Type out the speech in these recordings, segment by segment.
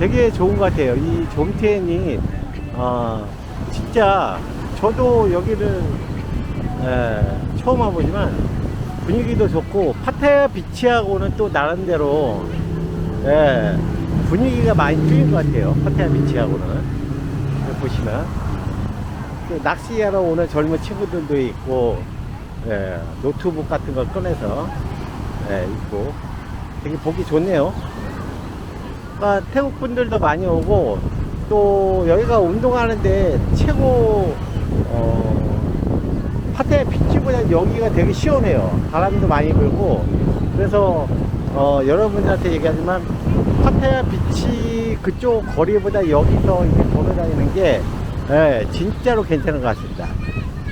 되게 좋은 것 같아요. 이 좀텐이 어, 진짜 저도 여기를 에, 처음 와보지만 분위기도 좋고 파타야 비치하고는 또 나름대로 예, 분위기가 많이 틀린 것 같아요. 파타야 비치하고는 보시면 또 낚시하러 오는 젊은 친구들도 있고 예, 노트북 같은 걸 꺼내서 예, 있고 되게 보기 좋네요. 그러니까 태국 분들도 많이 오고 또 여기가 운동하는데 최고 어, 파타야 비치보다 여기가 되게 시원해요. 바람도 많이 불고 그래서 어, 여러분들한테 얘기하지만 파타야 비치 그쪽 거리보다 여기서 이렇게 걸어다니는 게 예, 진짜로 괜찮은 것 같습니다.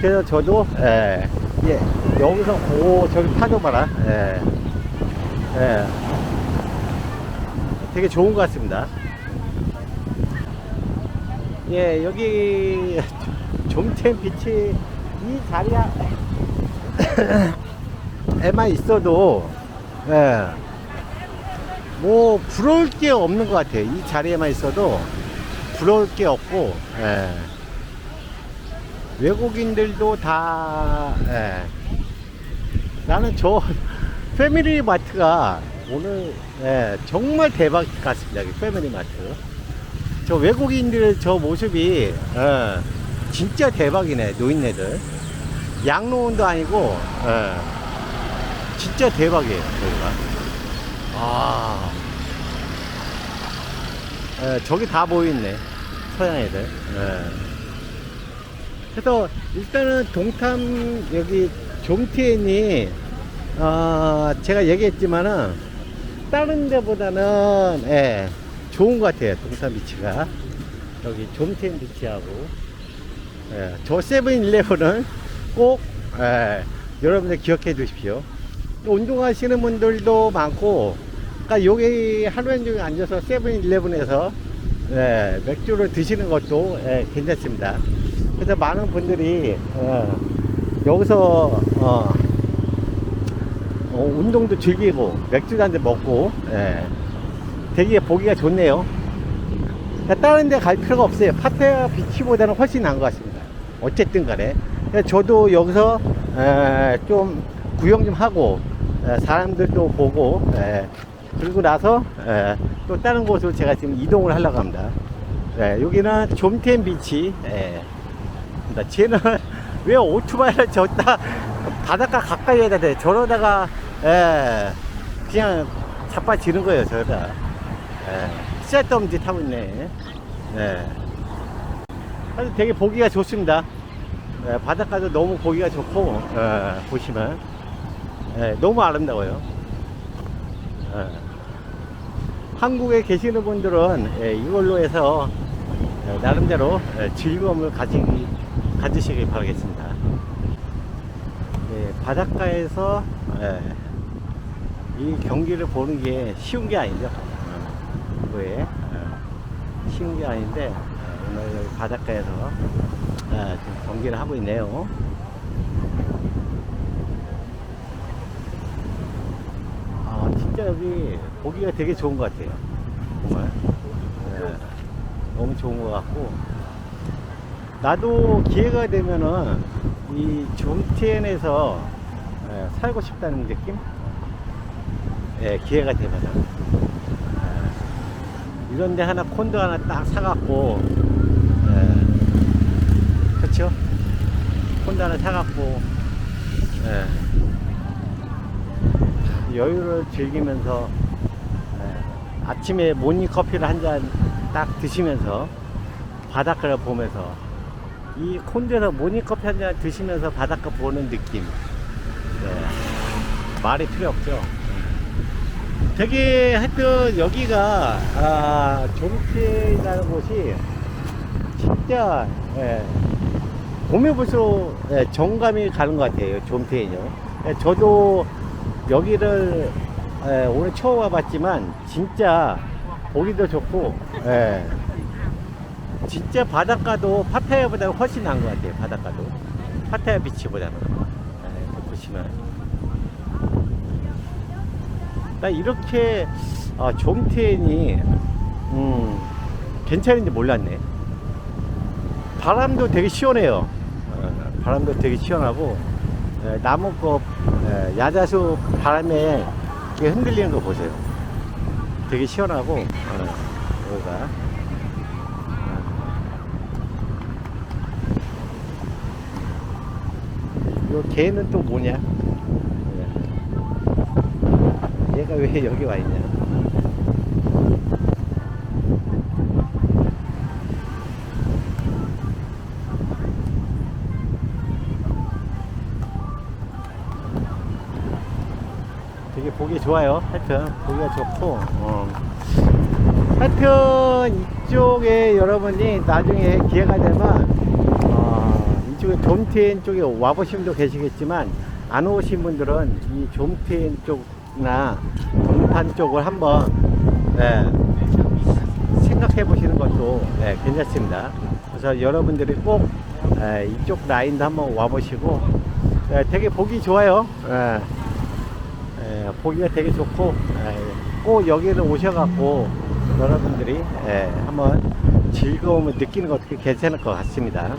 그래서 저도 예, 예, 여기서 오 저기 파도 봐라. 예, 예, 되게 좋은 것 같습니다. 예, 여기 좀템 비치 이 자리야 에만 있어도 예, 뭐 부러울 게 없는 것 같아요. 이 자리에만 있어도 부러울 게 없고 예. 외국인들도 다 예. 나는 저 패밀리 마트가 오늘 예, 정말 대박 같습니다. 이 패밀리 마트. 저 외국인들 저 모습이 예, 진짜 대박이네 노인네들. 양로원도 아니고 예, 진짜 대박이에요. 여기가. 아, 예, 저기 다 보이네 서양 애들. 예. 그래서 일단은 동탐 여기 좀티엔이 어, 제가 얘기했지만은 다른 데보다는 예, 좋은 것 같아요. 동탐 비치가. 여기 좀티엔 비치하고. 예, 저 세븐일레븐은 꼭 예, 여러분들 기억해 두십시오. 운동하시는 분들도 많고 그러니까 여기 하루 종일 앉아서 세븐일레븐에서 예, 맥주를 드시는 것도 예, 괜찮습니다. 그래서 많은 분들이 어, 여기서 어, 어, 운동도 즐기고 맥주도 한 잔 먹고 예, 되게 보기가 좋네요. 그러니까 다른 데 갈 필요가 없어요. 파테아 비치보다는 훨씬 나은 것 같습니다. 어쨌든 간에. 저도 여기서 에, 좀 구경 좀 하고 에, 사람들도 보고 에, 그리고 나서 에, 또 다른 곳으로 제가 지금 이동을 하려고 합니다. 예, 여기는 좀텐 비치. 예. 나 쟤는 왜 오토바이를 저다 바닷가 가까이 해야 돼 저러다가 예, 그냥 자빠지는 거예요 저러다 예, 쓸데없는 짓 하고 있네. 예. 아주 되게 보기가 좋습니다. 예, 바닷가도 너무 보기가 좋고 예, 보시면. 예, 너무 아름다워요. 예. 한국에 계시는 분들은 예, 이걸로 해서 예, 나름대로 예, 즐거움을 가지기, 가지시길 바라겠습니다. 예, 바닷가에서 예, 이 경기를 보는 게 쉬운 게 아니죠. 어, 이거에 어, 쉬운 게 아닌데 어, 오늘 여기 바닷가에서 어, 지금 경기를 하고 있네요. 아 진짜 여기 보기가 되게 좋은 것 같아요. 정말. 예. 너무 좋은 것 같고 나도 기회가 되면은 이 좀티엔에서 예, 살고 싶다는 느낌 예, 기회가 되면은. 예, 이런데 하나 콘도 하나 딱 사갖고 예, 그렇죠 콘도 하나 사갖고 예, 여유를 즐기면서 예, 아침에 모닝 커피를 한 잔 딱 드시면서 바닷가를 보면서 이 콘드에서 모닝 커피 한 잔 드시면서 바닷가 보는 느낌. 네. 말이 필요 없죠 되게 하여튼 여기가 아, 좀티라는 곳이 진짜 예, 보면 볼수록 예, 정감이 가는 것 같아요 좀티는요 예, 저도 여기를 예, 오늘 처음 와봤지만 진짜 보기도 좋고, 예. 진짜 바닷가도 파타야보다 훨씬 나은 것 같아요. 바닷가도 파타야 비치보다는. 예, 보시면 나 이렇게 어, 좀텐이 음, 괜찮은지 몰랐네. 바람도 되게 시원해요. 어, 바람도 되게 시원하고 에, 나무꽃 에, 야자수 바람에 흔들리는 거 보세요. 되게 시원하고 어, 여기가 어. 요 개는 또 뭐냐? 예. 얘가 왜 여기 와 있냐? 되게 보기 좋아요. 하여튼 보기가 좋고 어. 하여튼 이쪽에 여러분이 나중에 기회가 되면 어, 이쪽에 좀티엔 쪽에 와보신 분도 계시겠지만 안 오신 분들은 이 좀티엔 쪽이 나 동탄 쪽을 한번 네, 생각해 보시는 것도 네, 괜찮습니다. 그래서 여러분들이 꼭 에, 이쪽 라인도 한번 와보시고 에, 되게 보기 좋아요. 에, 에, 보기가 되게 좋고 에, 꼭 여기를 오셔갖고 여러분들이 에, 한번 즐거움을 느끼는 것도 괜찮을 것 같습니다.